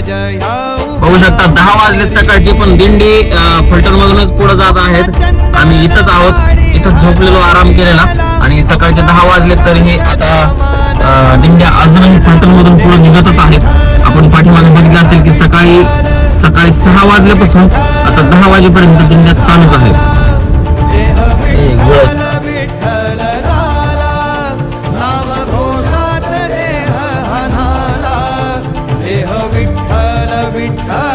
बघू शकता दहा वाजलेत सकाळची पण दिंडी फलटण मधूनच पुढे जात आहेत. आम्ही इथंच आहोत इथंच झोपलेलो आराम केलेला. आणि सकाळचे दहा वाजलेत तरीही आता दिंड्या अजूनही फलटण मधून पुढे निघतच आहेत. आपण पाठीमागे बघितलं असेल की सकाळी सकाळी सहा वाजल्यापासून आता दहा वाजेपर्यंत दिंड्या चालूच आहेत. ए, गुळ. guitarra.